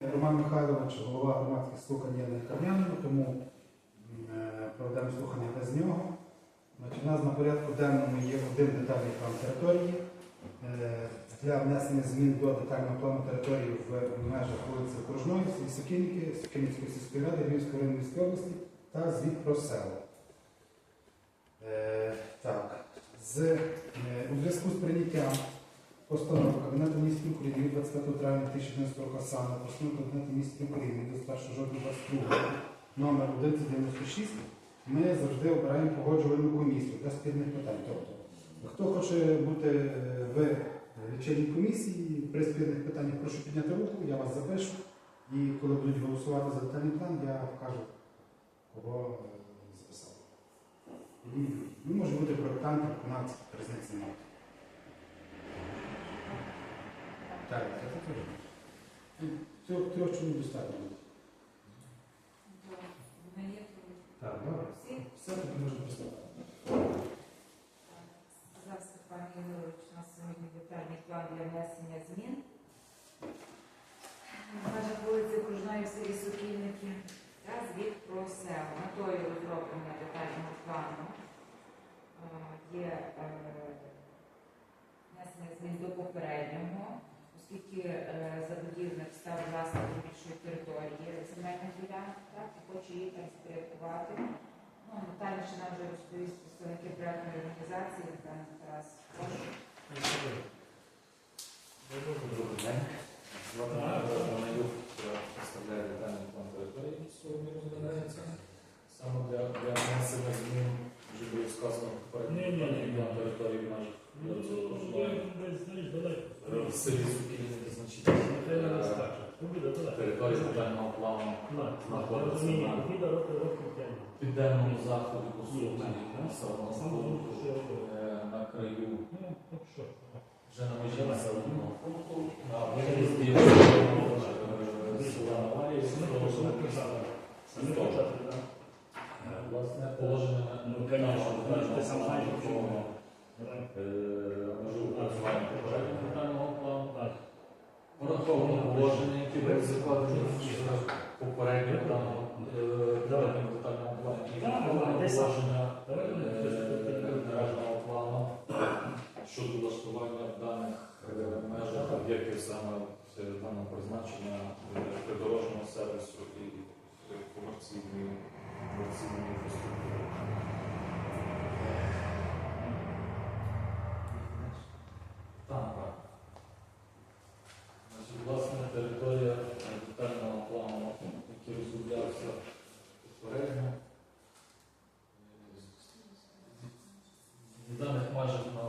Роман Михайлович, голова громадських слухань є на тому е, проведемо слухання без нього. Значить, у нас на порядку денному є один детальний план території. Е, Для внесення змін до детального плану території в межах вулиці Окружної, Сокільники, Сокільницької сільської ради, Львівської районної міської області та звіт про село. Е, Так, з, у зв'язку з прийняттям Постанова Кабінету міністрів України від 25 травня 2011 року саме постанова Кабінету міністрів України від 21 жовтня 2022 року номер 1196 ми завжди обираємо погоджувальну комісію для спільних питань. Тобто, хто хоче бути е, в лічильній комісії при спільних питаннях, прошу підняти руку, я вас запишу. І коли будуть голосувати за детальний план, я вкажу, кого е, записав. І, ну, може бути проєктант, виконавець, різниці немає. Так, це. Трьох, чоловік достатньо. Так, добре. Все тут можна приступати. Сказав Степан Ігорович, у нас сьогодні детальний план для внесення змін. Межа вулиці Окружної в селі Сокільники та звіт про село. Метою розроблення детального плану е, є е, внесення змін до попереднього, оскільки е, забудівник став власником більшої території земельних ділянок, так, і хоче її там спорядкувати. Ну, детальніше нам вже розповість представники проектної організації, пан Тарас. Прошу. Добрий день. Звати Романюк, детальний план території, який сьогодні розглядається. Саме для, для внесення змін, вже було сказано попередньо, Ні, ні, ні. план території в межах. В селі Сукільники, значить, е, територія детального плану знаходиться на південному заході по суті е, на краю вже на межі населеного пункту, на виїзді е, села Навалії, Власне, положення Ну, на нашому плану, е, детального плану. Враховано положення, які були закладені в попередньому даному е, попередньому плані. І Так, положення Давай, е, плану щодо влаштування в даних е, межах об'єктів саме е, даного призначення е, придорожнього сервісу і е, комерційної інфраструктури. Так. Значить, власне, територія е, детального плану, який розроблявся попередньо. З даних майже на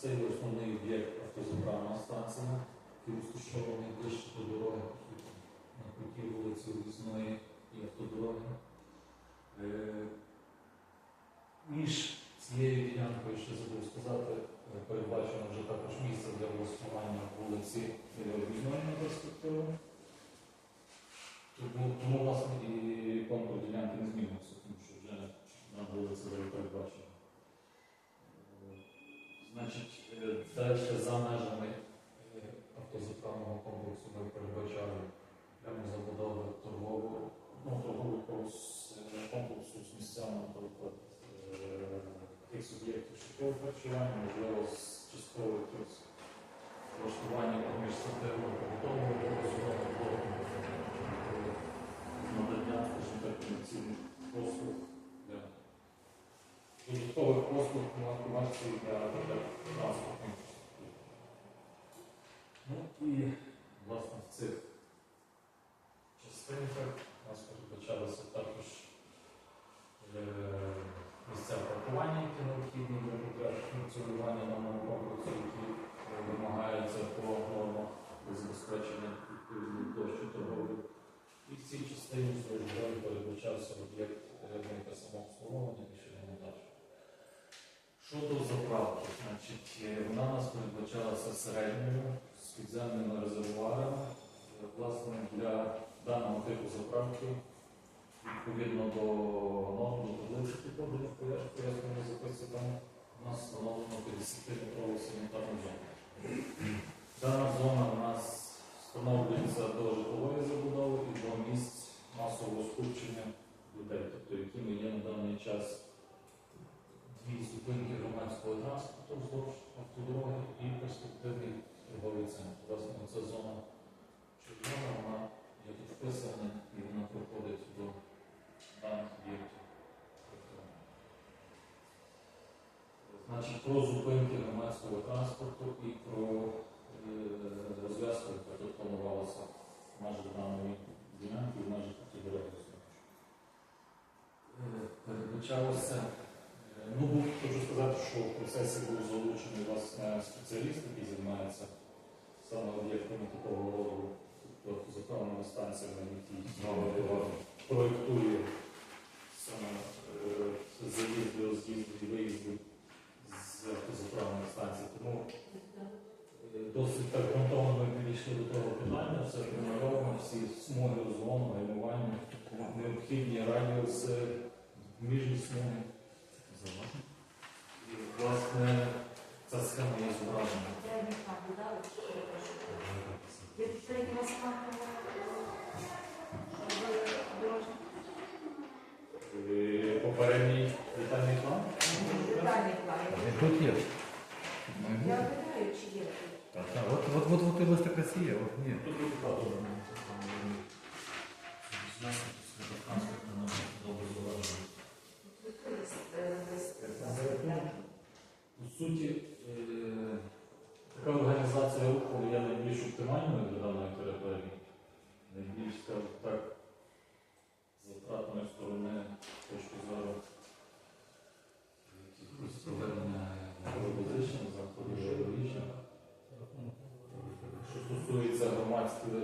Це є основний об'єкт автозаправна станція, який розташований ближче до дороги на путі вулиці В'їзної і автодороги. Е, Між цією ділянкою, ще забув сказати, е, передбачено вже також місце для влаштування вулиці В'їзної на тому власне і контур ділянки не змінився, тому що вже на вулиці вже передбачено. Е, Значить, е, далі за межами е, автозаправного комплексу ми передбачали прямо забудови торгового, ну, торгового с- е, комплексу з місцями, наприклад, е, тих суб'єктів шляхового харчування, можливо, з часткового якогось влаштування адміністративного побутового обов'язкового надання, скажімо так, комерційних послуг для додаткових послуг на комерції для транспортних. Ну і, власне, в цих частинках у нас передбачалося також е, місця паркування, які необхідні функціонування даного комплексу, які е, вимагаються по нормах забезпечення відповідної площі торгової. І в цій частині службові передбачався об'єкт ринка самообслуговування рішення монтаж. Щодо заправки, значить, е, вона нас передбачалася середньою з підземними резервуарами. Е, Власне, для даного типу заправки, відповідно до норм, до таблиці підходить пояснення записі, там у нас встановлено 50-метрову санітарну зону. Дана зона у нас встановлюється до житлової забудови і до місць масового скупчення людей, тобто якими є на даний час дві зупинки громадського транспорту вздовж автодороги і перспективний торговий центр. Власне, ця зона червона, вона є тут вписана і вона проходить до даних об'єктів. Значить, про зупинки громадського транспорту і про е, розв'язку, яка тут планувалася в межах даної ділянки, в межах автодороги. Е, Передбачалося Е, Ну, хочу сказати, що в процесі був залучений власне спеціаліст, який займається саме об'єктами такого роду, тобто заправними станціями, які знову проєктує саме е, заїзди, роз'їзди і виїзди з автозаправних станцій. Тому е, досить так ґрунтовно ми підійшли до того питання, все промальовано, всі смуги розгону, гальмування, необхідні радіуси, міжні смуги. І, власне, ця схема є зображена. Попередній план додали, чи перепрошую? Ви попередній вас план дорожній? Е, Попередній детальний план. Детальний план. Тут є. Я питаю, чи є тут. Так, так, от, от, от, от ось така є, от ні. Тут лист, е, лист. По суті, е, така організація руху є найбільш оптимальною для даної території. Найбільш, скажімо так, затратної сторони з точки зору якихось проведення роботичних заходів екологічних. Що стосується громадських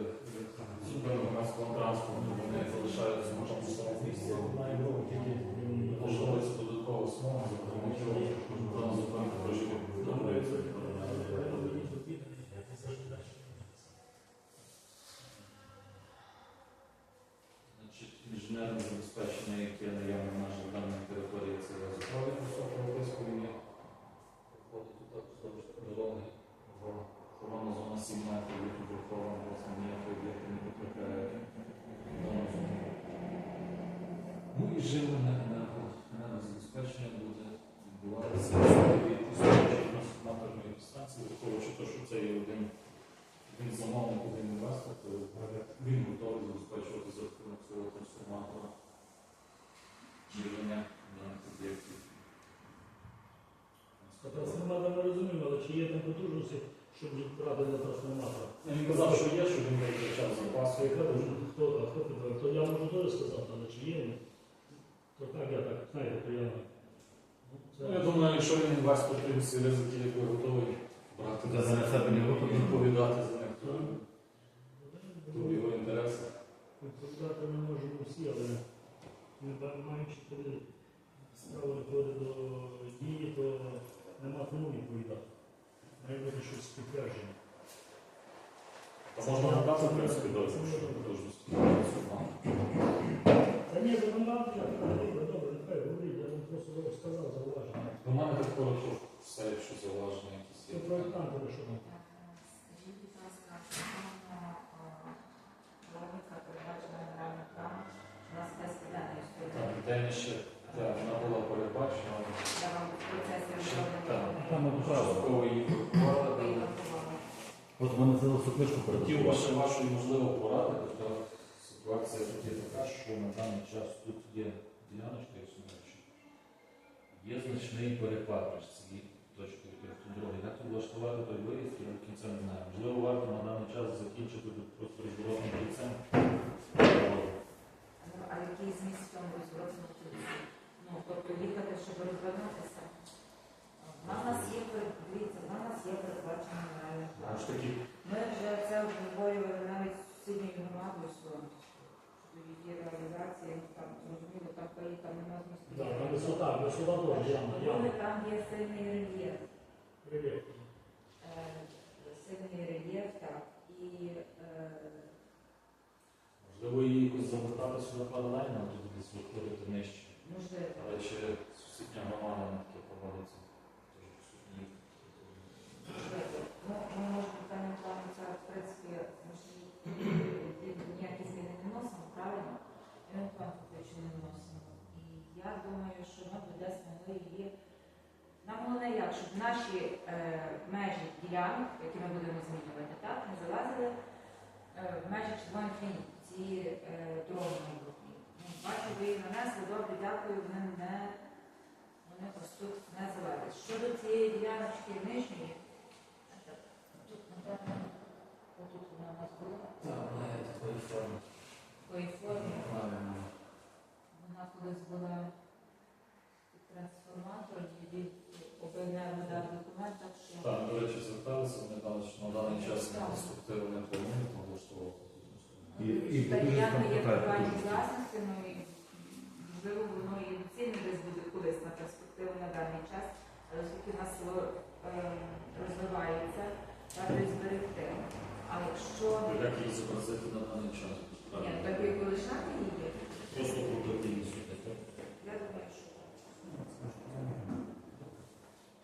зупинок громадського транспорту, вони залишаються на тому самому місці. Можливість додаткового смогу, зокрема, що дана зупинка трошки подобається. Значить, інженерне забезпечення, яке наявне в наших даних території, це газопровід високого тиску, він є. Проходить тут також вздовж дороги, бо охорона зона 7 метрів, є тут врахована, власне, ніякої об'єкти не потрапляє в дану зону. Ну і живлення енерго, енергозабезпечення буде відбуватися від існуючої трансформаторної станції, враховуючи те, що це є один, один замовник, один інвестор, то він готовий забезпечувати за рахунок свого трансформатора живлення даних об'єктів. Трансформатор ми розуміємо, але чи є там потужності, щоб брати на трансформатор? Ну, Він казав, що є, що він витрачав запасу. Яка дуже хто, а хто підтвердив? То я можу теж сказати, але чи є? То так, я так, знаєте, то я Ну, я думаю, якщо він інвестор, то він всі ризики якби готовий брати за себе не готовий. відповідати за них, то то в його інтересах. Відповідати ми можемо всі, але не маючи коли справа доходить до дії, то нема кому відповідати. Має бути щось підтвердження. Та можна надати, в принципі, дозвіл, що потужності. Та ні, законодавчо, добре, добре, нехай говорить, я вам просто сказав зауваження. У мене так коротко все, якщо зауваження якісь Це є. проєктанти ви що там? Скажіть, будь ласка, логіка передбачена генеральним планом, у нас без денної Так, історії. детальніше, так, вона була передбачена. Там. Частково її врахували. От мене залишилося книжку Хотів передати. ваше вашої можливо поради, тобто ситуація тут є така, що на даний час тут є діляночка існуюча. Є значний перепад між цією точкою і дороги. Як тут влаштувати той виїзд, я до кінця не знаю. Можливо, варто на даний час закінчити тут просто розворотним кільцем. Ну, а який зміст в цьому розробленому? Ну, тобто їхати, щоб розвернутися. У нас є, дивіться, у нас є передбачена генеральний план. Ми вже це обговорювали навіть з сусідньою громадою, що її реалізації, ну, там, зрозуміло, там паї, там нема змісту. Так, там висота, висота теж Але яма. там є сильний рельєф. Привіт. Е, Сильний рельєф, так. І е, можливо, її якось завертати сюди паралельно, а тут десь виходити нижче. Можливо. Але чи сусідня громада на таке. Можливо. Ну, ми можемо питання плану це, в принципі, ми ж ніякі зміни не вносимо, правильно? І ми план фактично не вносимо. І я думаю, що ми б десь могли її. Нам головне як, щоб наші е, межі ділянок, які ми будемо змінювати, так, не залазили е, в межі червоних ліній, ці е, дороги майбутні. Ну, бачу, ви її нанесли, дякую, вони не, вони просто тут не залазять. Щодо цієї діляночки нижньої, тут, напевно, отут вона у нас була, Так, вона є такої форми. такої. Правильно. Вона колись була під трансформатором, тоді обернемо дав документ, що Так, до речі, зверталися, вони дали, що на даний час на перспективу не планують облаштовувати. І, і та дуже ділянка є там приватні питання. власності, ну і можливо воно і доцільне десь буде колись на перспективу на даний час, але оскільки в нас е, розвивається, треба зберегти. А якщо Як її зобразити на даний час? ні, так як ви лишати її, Просто крутити її сюди. так? я думаю, що так.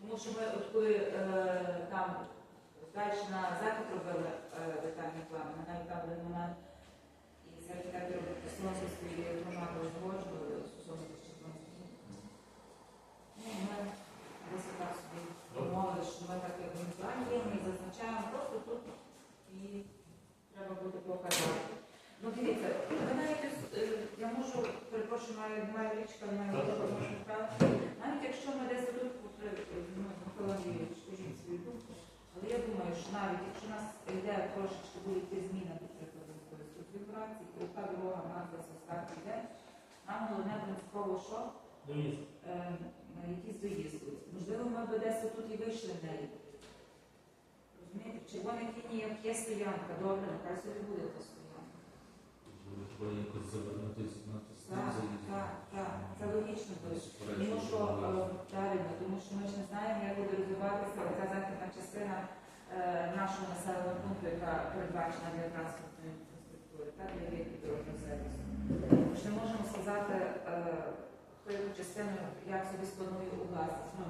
Тому що ми от коли е, там далі на захід робили е, детальний план, ми навіть там були момент і з архітектором Слонської громади узгоджували стосовно. Ну, ми так собі домовилися, що ми так як є, ми зазначаємо просто тут і треба буде показати. Ну дивіться, ви навіть е, я можу, перепрошую, маю, маю річка, маю так. Навіть якщо ми десь тут, ну, Микола Андрійович, скажіть свою думку, але я думаю, що навіть якщо у нас йде трошечки буде йти зміна, наприклад, якоїсь конфігурації, яка дорога назва составки йде, нам головне принципово, що Доїзд. Е, якісь доїзди. Можливо, ми б десь тут і вийшли в неї. Розумієте, в червоних лініях є стоянка, добре, нехай собі буде та стоянка. Треба якось завернути на Так, так, так, це логічно буде. Тому що е, правильно, тому що ми ж не знаємо, як буде розвиватися ця західна частина е, нашого населеного пункту, яка передбачена для транспортної інфраструктури, так, для об'єктів дорожнього сервісу. Ми ж не можемо сказати, е, хто яку частину як собі спланує у власність. Ну,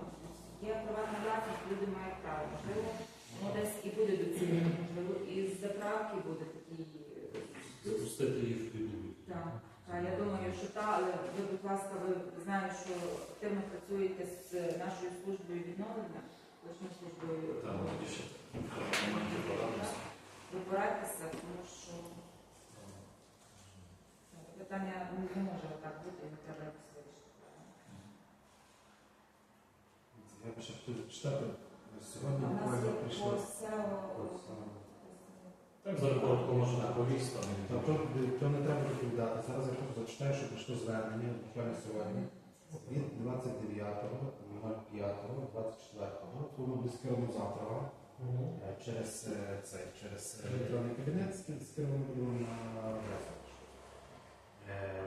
є приватна власність, люди мають право. Можливо, воно десь і буде доцільно, можливо, і з заправки буде такий. е, Запустити їх в піду. так, так, я думаю, що та, але ви, будь ласка, ви знаєте, що активно працюєте з нашою службою відновлення, лишньою службою. Ще порадимося. Ви порадьтеся, тому що ну, питання не може так бути, і не треба якось вирішити. Я би ще хотів зачитати. Сьогодні буквально по селу. Так, зараз коротко можна повісти. То, то не треба доповідати. Зараз я просто зачитаю, що прийшло звернення буквально сьогодні від 29.05.24. Воно буде скеровано завтра. Е, через е, цей, через е, електронний кабінет скеровано буде на адресу.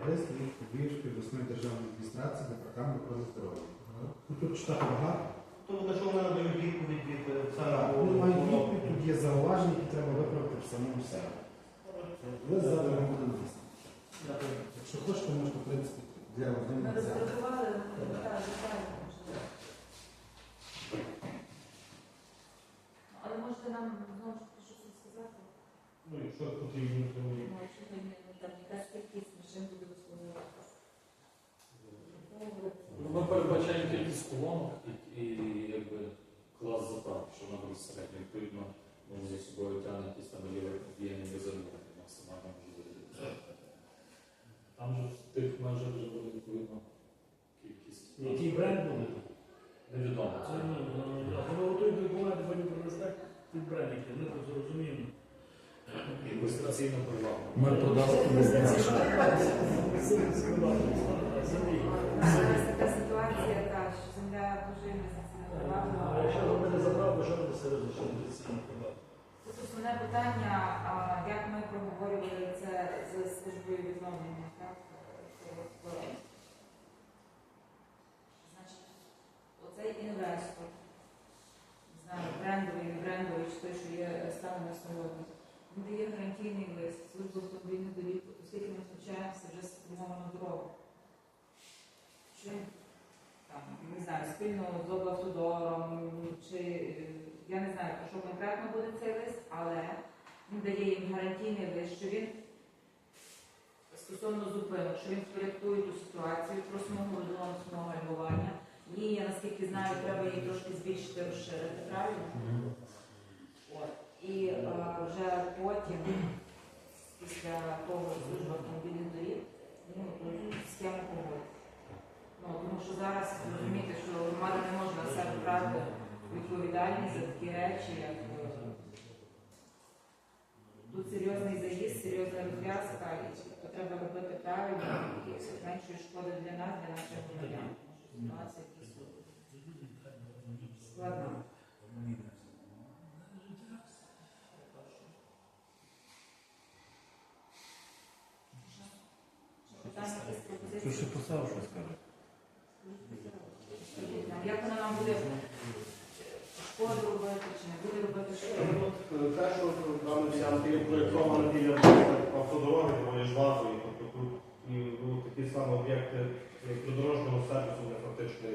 Лист від Львівської обласної державної адміністрації департаменту охорони здоров'я. Тут читати багато. То на що вони надають відповідь від е, Так. Вони мають відповідь, тут є зауваження, які треба виправити в самому себе. Лист завтра вам буде написано. Якщо хочете, можете, в принципі, для Ми взяти. роздрукували, так, детально. Але можете нам знову ж таки щось розказати? Ну, якщо потрібно, то Ну, якщо там є, ну, там якась кількість машин буде висловлюватися. Ми передбачаємо кількість колонок і, і клас заправки, що вона буде середньо. Відповідно, ми зі собою тягне якісь там об'ємні газові максимально можливі. Там же в тих межах вже буде відповідно кількість. який бренд буде? Невідомо. Це ні, ну, коли готують документи, потім привезти під бренд, який ми тут зрозуміємо. Інвестиційно привабливо. Ми продали тому Землі. Зараз така ситуація, так, що земля дуже інвестиційна А якщо робити заправку, що буде продати? Тут основне питання, а, як ми проговорювали це з службою відновлення, так? Значить, оцей інвестор, не знаю, брендовий, не брендовий, чи той, що є станом на сьогодні, він дає гарантійний лист, служба автомобільних доріг, оскільки ми включаємося вже з сформовану дорогу. Чи там, не знаю, спільно з облавтодором, чи я не знаю, про що конкретно буде цей лист, але він дає їм гарантійний лист, що він стосовно зупинок, що він впорядкує ту ситуацію про смугу видолонського гальмування. Її, я наскільки знаю, треба її трошки збільшити, розширити, правильно? От. І е, вже потім, після того служба автомобільних доріг, ну, схему погодити. Ну, тому що зараз розумієте, що громада не може на себе брати відповідальність за такі речі, як е, тут серйозний заїзд, серйозна розв'язка, і то треба робити правильно і меншої шкоди для нас, для наших громадян. Ситуація дійсно складна. Питання якісь пропозиції? ще писав, що скаже? Як вона нам буде шкоду робити, чи не буде робити шкоду? От, Те, що дана ділянка є проєктована біля автодороги, доволі жвавої, тобто тут і ну, такі самі об'єкти е, придорожнього сервісу, вони фактично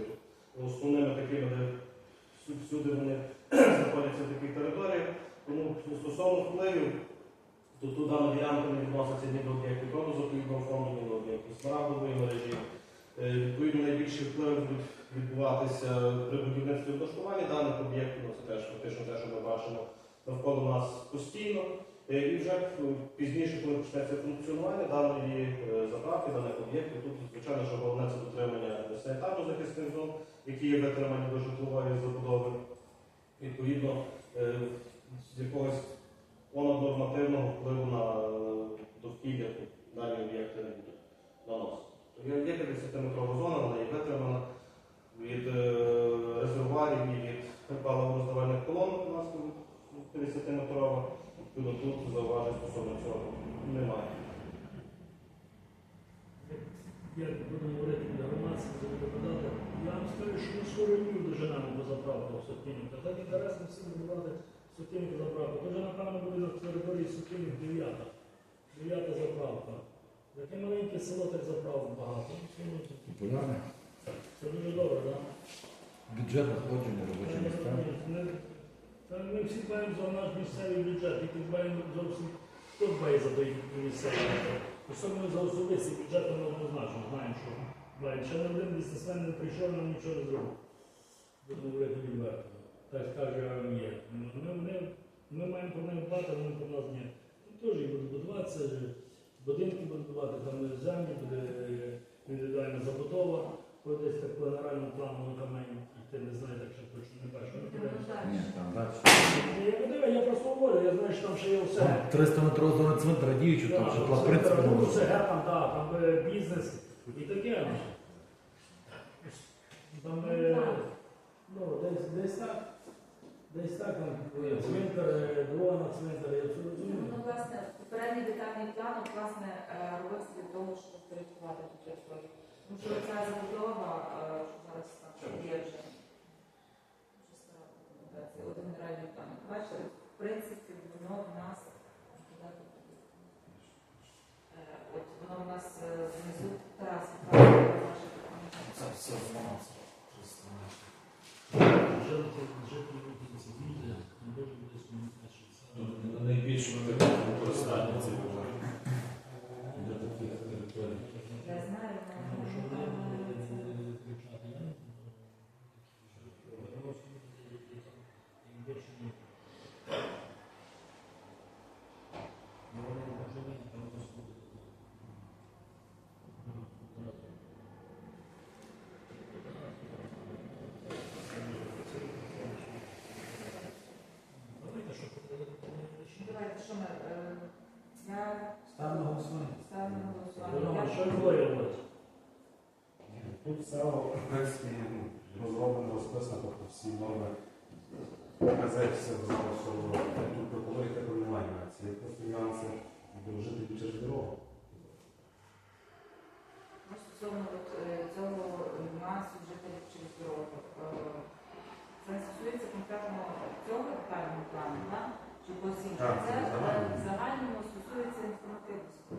основними такими, де всюди вони знаходяться в таких територіях. Тому стосовно впливів, то тут дана ділянка не відноситься ні до об'єктів природозаповідного фонду, ні до об'єктів смарагдової мережі. Е, Відповідно, найбільший вплив буде відбуватися при будівництві і облаштуванні даних об'єктів. Ну, Це теж фактично те, що ми бачимо навколо нас постійно. Е, І вже пізніше, коли почнеться функціонування даної е, заправки, даних об'єктів, тут, звичайно, що головне це дотримання санітарно-захисних зон, які є витримані до житлової забудови. Відповідно, е, з якогось понаднормативного впливу на довкілля дані об'єкти не будуть наносити. Тобто Є 50-метрова зона, вона є витримана від е, резервуарів і від паливо-роздавальних колонок у нас тут 50-метрова. Відповідно, тут зауважень стосовно цього немає. Як будемо говорити для громадських за депутата, я вам скажу, що ми скоро днів доженемо до заправки в Сотінівка. Так інтересно всім будувати Сотінівку заправку. Тож, напевно, буде на території Сотінів 9. 9 заправка. Таке маленьке село, так заправок багато. Ну, Популярне. Це дуже добре, так? Бюджет надходження робочі місця. Та Ми всі дбаємо за наш місцевий бюджет, тільки дбаємо зовсім хто дбає за той місцевий бюджет. Особливо за особистий бюджет ми однозначно знаємо, що дбаємо. Ще не один бізнесмен не прийшов, нам нічого не зробив. Будемо говорити відверто. Так каже є. Ми, ми, ми маємо про них дбати, вони про нас ні. Тут теж будуть будуватися, будинки будуть будувати, там землі, буде е, індивідуальна забудова. Коли десь так по генеральному плану на камені, і ти не знаєш, так що точно не бачиш. Ні, там далі. Я не дивлюсь, я просто говорю, я знаю, що там ще є все. 300 метрова зона цвинтара діючу, там житла в принципі не Ну, може. це ге, там, да, там е, бізнес і таке. Там е, ну, десь, десь так. Десь так, там е, цвинтар, е, дорога на цвинтар, я все Ну, власне, попередній детальний план, от, власне, е, робився для того, щоб впорядкувати цю територію. Тому що ця забудова, е, що зараз там є вже, стара документація, от генеральний план. Бачите, в принципі, воно в нас? Е, от воно в нас е, внизу. Тарас, Це все в Жити, жити, ці люди, не дуже десь мені кажуть. Тут найбільше використання цих для таких територій. Я знаю, Ну, що але вони е, це- будуть кричати, я не знаю. Більше ні. Ну, вони можливо, там просто буде. Давайте, що Давайте, що ми, е, я Ставимо на голосування. ставлю на голосування. Рома, Я- що було робити? Тут все в принципі розроблено, розписано, тобто всі норми показати все зразу, що тут прокурорів такого немає нюансів. Є просто нюанси дорожити через дорогу. Ну, Стосовно от, е, цього нюансу жителів через дорогу. Е, Це не стосується конкретно цього детального плану, да? Так, Це в загальному стосується інформативності.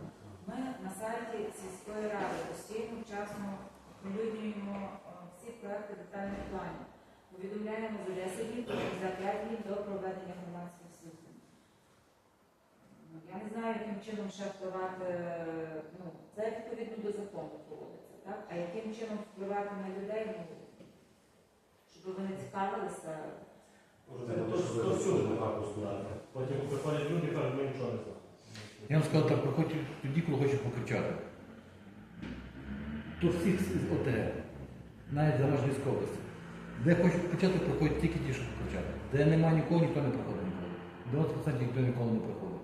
Ми на сайті сільської ради постійно вчасно оприлюднюємо е, всі проекти детальних планів. Повідомляємо за 10 днів, за 5 днів до проведення громадських слухань. Ну, Я не знаю, яким чином ще впливати, е, ну, це відповідно до закону проводиться, так? А яким чином впливати на людей, ну, щоб вони цікавилися. То- що то всюди. дуже багато. Потім приходять люди кажуть, ми нічого не знаємо. Я вам сказав так, приходьте тоді, коли хочуть покричати. Тут всіх ОТГ, навіть за Рожнівської області. Де хочуть покричати, приходять тільки ті, що покричати. Де немає нікого, ніхто не приходить ніколи. 90% ніхто ніколи не приходить.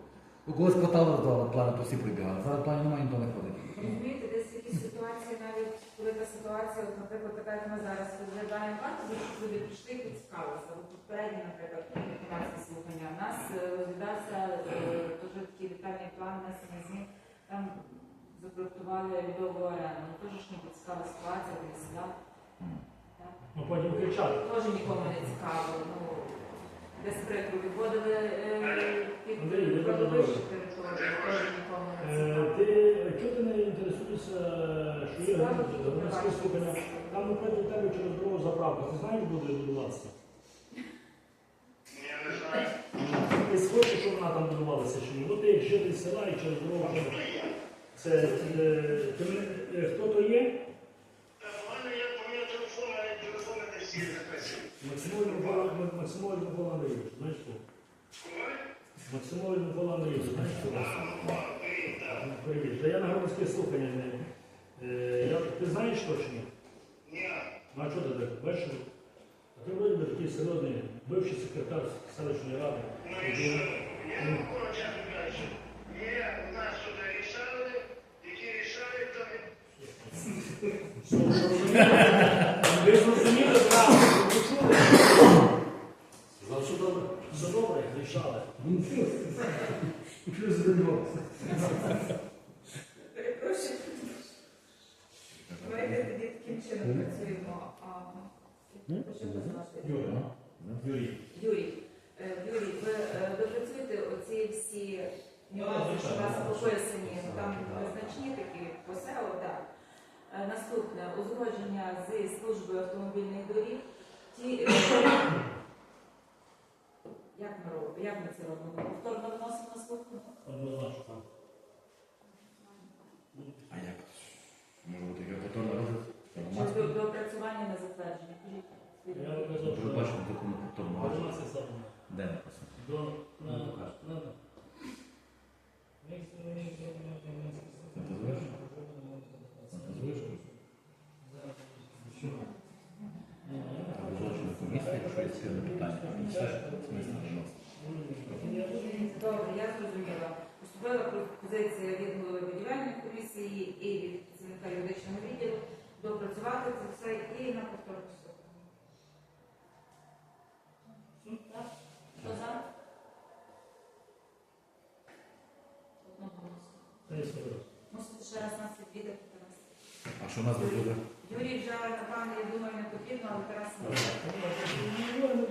У когось хватало роздавали плани, то всі прибігали. Зараз планів немає, ніхто не ходить. Розумієте, десь якісь ситуації, навіть коли та ситуація, от, наприклад, така, як ми зараз розглядаємо варто, щоб люди прийшли і поцікавилися. Попередні, наприклад, громадські слухання. У нас е, розглядався е, дуже такий детальний план внесення змін. Там запроектували льодову арену. Ну, теж ж ніби цікава ситуація, де. Так. Ну потім кричати. Теж нікому не цікаво. Ну, десь прикро відводили е, під Андрій, дуже територію, теж нікому не Е, цікаво. Ти чого ти не інтересуєшся, що є громадські слухання? Там напроти тебе через дорогу заправка. Ти знаєш, буде будуватися? Ти схочеш, щоб вона там будувалася Ну житель села і через дорогу. Це е, е, хто то є? Максимович Микола Максимович Микола Андрійович, знаєш хто? Максимович Микола Андрійович, знаєш хто? Ну, Привіт. Та я на громадське слухання не. Е, я, ти знаєш точно? Ні. Ну а чого ти так? Бачиш? А ти вроді би такий серйозний, бивший секретар селищної ради. Ну, Що, що розумієте? Ви зрозуміли правильно, ви почули? Сказав, що добре. Все добре, рішали. Плюс до нього. Перепрошую. Давайте тоді таким чином працюємо. Юрій. Юрій. Е, Юрій, ви е, допрацюєте оці всі нюанси, що у вас прописані, ну, там незначні такі посел, так. Е, Наступне узгодження з службою автомобільних доріг. Ті, е, як ми робимо? Як ми це робимо? Повторно вносимо на слухання? Однозначно. А як? Може бути яке повторне розгляд? Чи до, до опрацювання на затвердження? Я вам казав, Ви що бачите закону повторного розгляду? 11 саме. Де написано? До на Ну, покажи. на Добре, я зрозуміла. Поступила пропозиція від голови будівельної комісії і від працівника юридичного відділу допрацювати це все і на повторне слухання. Так? Хто за? Одноголосно. Та й все раз. Мусите ще раз нас відвідати, Тарас. А що у нас буде? Юрій вже, напевно, я думаю, не потрібно, але Тарас не ну, ну,